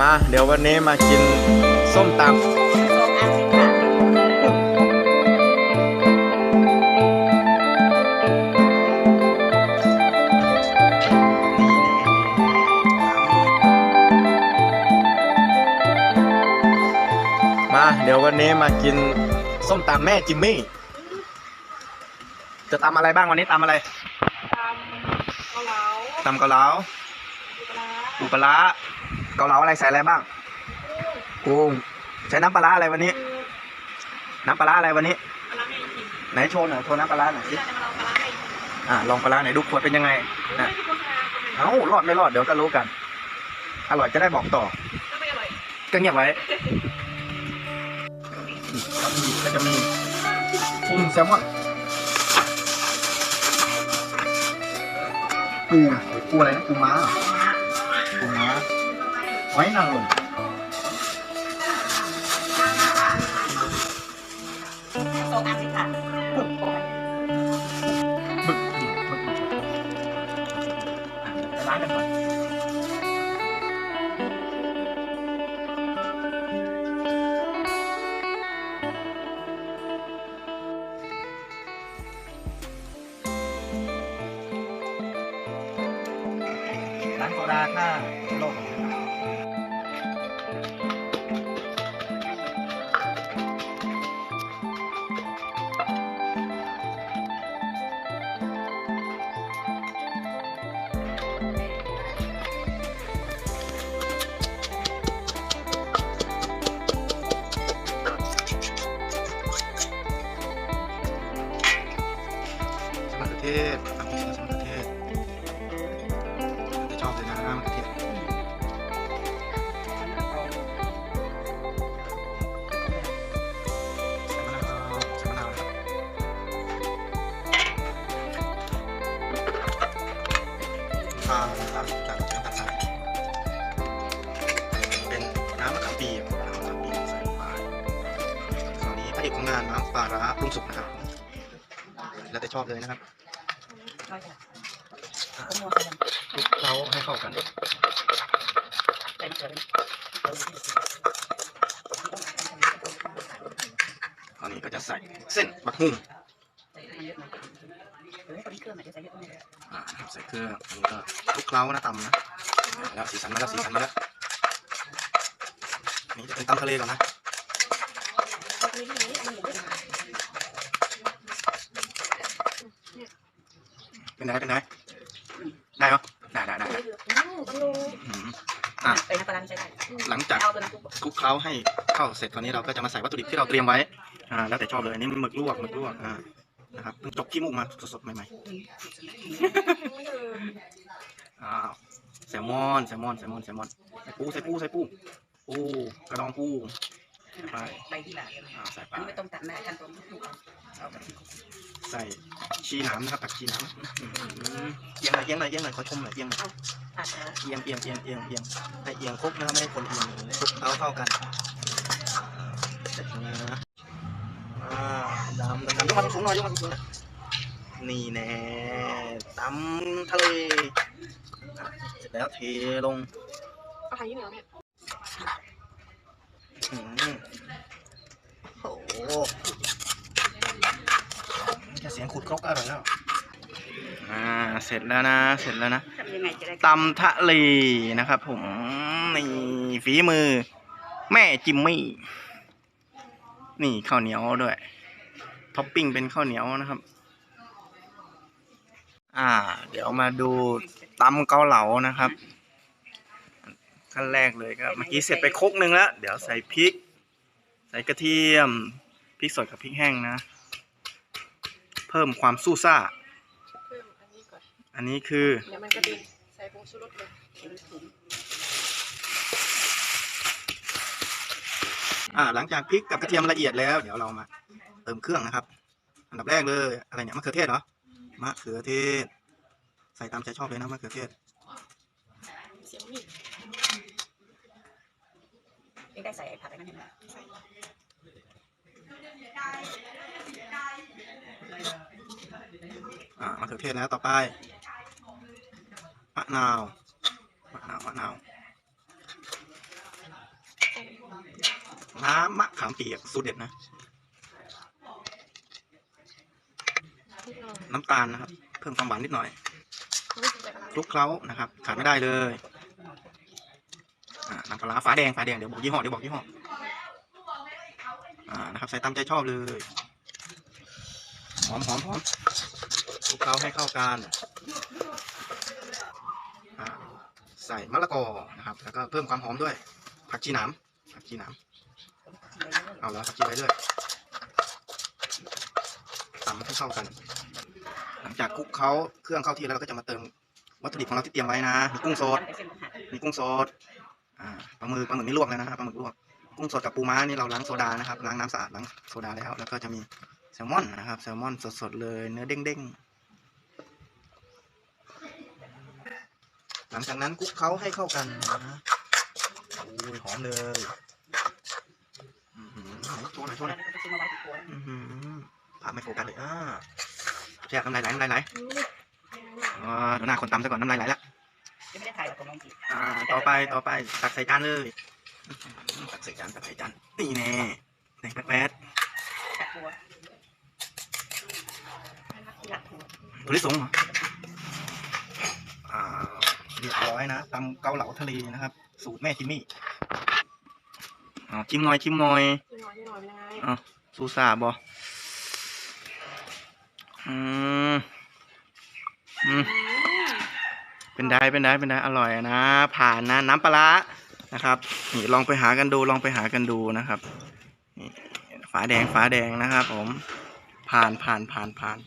มาเดี๋ยววันนี้มากินส้มตสองอันสิค่ะำมาเดี๋ยววันนี้มากินส้มตำแม่จิมมี่ จะตำอะไรบ้างวันนี้ตำอะไรตำเกาเหลาตำเกาเหลาปูปลาร้าปูปลาร้า เกาเหลาอะไรใส่อะไรบ้างกุ้งใช้น้ำปลาร้าอะไรวันนี้ น้ำปลาร้าอะไรวันนี้ปลาร้าไม่กินไหนโชว์หน่อยโชว์น้ำปลาร้าหน่อยสิเราจะมาลองปลาร้าไม่กินอะลองปลาร้าไหนอยดูขวดเป็นยังไงไม่นะใช่โฆษณาคนไหนเอ้ารอดไม่รอดเดี๋ยวก็รู้กัน อร่อยจะได้บอกต่อก็ไม่อร่อยก็เงียบไว้ก็จะมีกุ้งแซลมอนปูปูอะไรนะปูม้าเหรอปูม้า หอยนางรม สองอันสิค่ะ หมึกหมึกหมึกหมึกอ่ะเดี๋ยวล้างกันก่อนล้างโซดาฆ่าโรค ทานนะครับจากน้ำตาลทรายเป็นน้ำมะขามเปียกน้ำมะขามเปียกใส่ลงไปคราวนี้พระเอกของงานน้ำปลาร้าปรุงสุกนะครับแล้วแต่ชอบเลยนะครับร้อยค่ะผมนัวใส่คลุกเคล้าให้เข้ากันใส่มะเขือเลยคราวนี้ก็จะใส่เส้นบักหุ่ง ใส่เยอะหน่อยเออตอนนี้เครื่องอาจจะใส่เยอะหน่อยอ่านะครับใส่เครื่องอันนี้ก็คลุกเคล้านะตำนะแล้วสีสันมาแล้วสีสันมาแล้วนี่จะเป็นตำทะเลก่อนนะเป็นไงเป็นไงได้ปะได้ได้ได้ได้อืมใส่น้ำปลาร้ใส่ได้หลังจากคลุกเคล้าให้เข้าเสร็จคราวนี้เราก็จะมาใส่วัตถุดิบที่เราเตรียมไว้อ่าแล้วแต่ชอบเลยอันนี่หมึกลวกหมึกลวกอ่า นะครับเพิ่งจบขี้มูกมาสดๆใหม่ๆอ้าวแซลมอนแซลมอนแซลมอนแซลมอนใส่ปูใส่ปูใส่ปูปูกระดองปูใส่ไปใบที่หลาอ่าใส่ไปอันนี้ไม่ต้องตัดนะขั้นตอนทุกๆเอาแบบนี้ใส่ชีน้ำนะครับตักชีน้ำอื้อหือเอียงหน่อยเอียงหน่อยเอียงหน่อยขอชมหน่อยเอียงหน่อยตัดนะเอียงเอียงเอียงเอียงเอียงให้เอียงคลุกนะครับไม่ให้คนเอียงคลุกเท้าเข้ากันเสร็จแล้วนะ นอนยกมานี่แน่ตำทะเลเสร็จแล้วเทลงเอาทางนี้เหนียวเนี่ยโอ้โหแค่เสียงขุดครกอร่อยแล้วอ่าเสร็จแล้วนะเสร็จแล้วนะทำยังไงจะได้ตำทะเลนะครับ ผมนี่ฝีมือ แม่จิมมี่ นี่ข้าวเหนียวด้วย ท็อปปิ้งเป็นข้าวเหนียวนะครับ อ่า เดี๋ยวมาดูตำเกาเหลานะครับ ขั้นแรกเลยก็เมื่อกี้เสร็จไปครกหนึ่งแล้ว เดี๋ยวใส่พริก ใส่กระเทียมพริกสดกับพริกแห้งนะ เพิ่มความสู้ซ่า เพิ่มอันนี้ก่อนอันนี้คือเดี๋ยวมันก็ดีใส่ผงชูรสเลยอ่า หลังจากพริกกับกระเทียมละเอียดแล้ว เดี๋ยวเรามา เติมเครื่องนะครับ อันดับแรกเลยอะไรเนี่ยมะเขือเทศเหรอมะเขือเทศ ใส่ตามใจชอบเลยนะมะเขือเทศเสียงมีดเองได้ใส่ไอ้ผักอันนั้นเห็นไหมอ่ามะเขือเทศแล้วต่อไปมะนาวมะนาวมะนาวน้ำมะขามเปียกสูตรเด็ดนะ น้ำตาลนะครับ เพิ่มความหวานนิดหน่อยคลุกเคล้านะครับ ขาดไม่ได้เลยน้ำปลาร้าฟ้าแดงฟ้าแดงเดี๋ยวบอกยี่ห้อเดี๋ยวบอกยี่ห้ออ่านะครับ ใส่ตามใจชอบเลยหอมหอมหอมคลุกเคล้าให้เข้ากันใส่มะละกอนะครับ แล้วก็เพิ่มความหอมด้วย ผักชีหนามผักชีหนามเอาแล้วผักชีไปเรื่อยตำให้เข้ากัน หลังจากคลุกเคล้าเครื่องเข้าที่แล้วเราก็จะมาเติมวัตถุดิบของเราที่เตรียมไว้นะมีกุ้งสดมีกุ้งสดอ่าปลาหมึกปลาหมึกนี่ลวกเลยนะครับปลาหมึกลวกกุ้งสดกับปูม้านี่เราล้างโซดานะครับล้างน้ำสะอาดล้างโซดาแล้ว แล้วก็จะมีแซลมอนนะครับแซลมอนสดๆเลยเนื้อเด้งๆหลังจากนั้นคลุกเคล้าให้เข้ากันนะโอ้ยหอมเลยอือหือโชว์หน่อยโชว์หน่อยอือหือภาพไม่โฟกัสเลยอ่า แช่น้ำลายไหลน้ำลายไหลอ่าดูหน้าคนตำซะก่อนน้ำลายไหลแล้วยังไม่ได้ถ่ายหรอกผมลองจีบอ่าต่อไปต่อไปตักใส่จานเลยตักใส่จานตักใส่จานนี่แน่แดงแป๊ดกัดตัวกัดตัวๆตัวที่สองเหรออ่าเรียบร้อยนะตำเกาเหลาทะเลนะครับ สูตรแม่จิมมี่อ๋อชิมหน่อยชิมหน่อยพี่น้อยพี่น้อยเป็นยังไงซูซาบอ อืมอืมเป็นได้เป็นได้เป็นได้อร่อยนะ ผ่านนะน้ำปลาร้านะครับนี่ลองไปหากันดูลองไปหากันดูนะครับนี่ฝาแดงฝาแดงนะครับผมผ่านผ่านผ่านผ่าน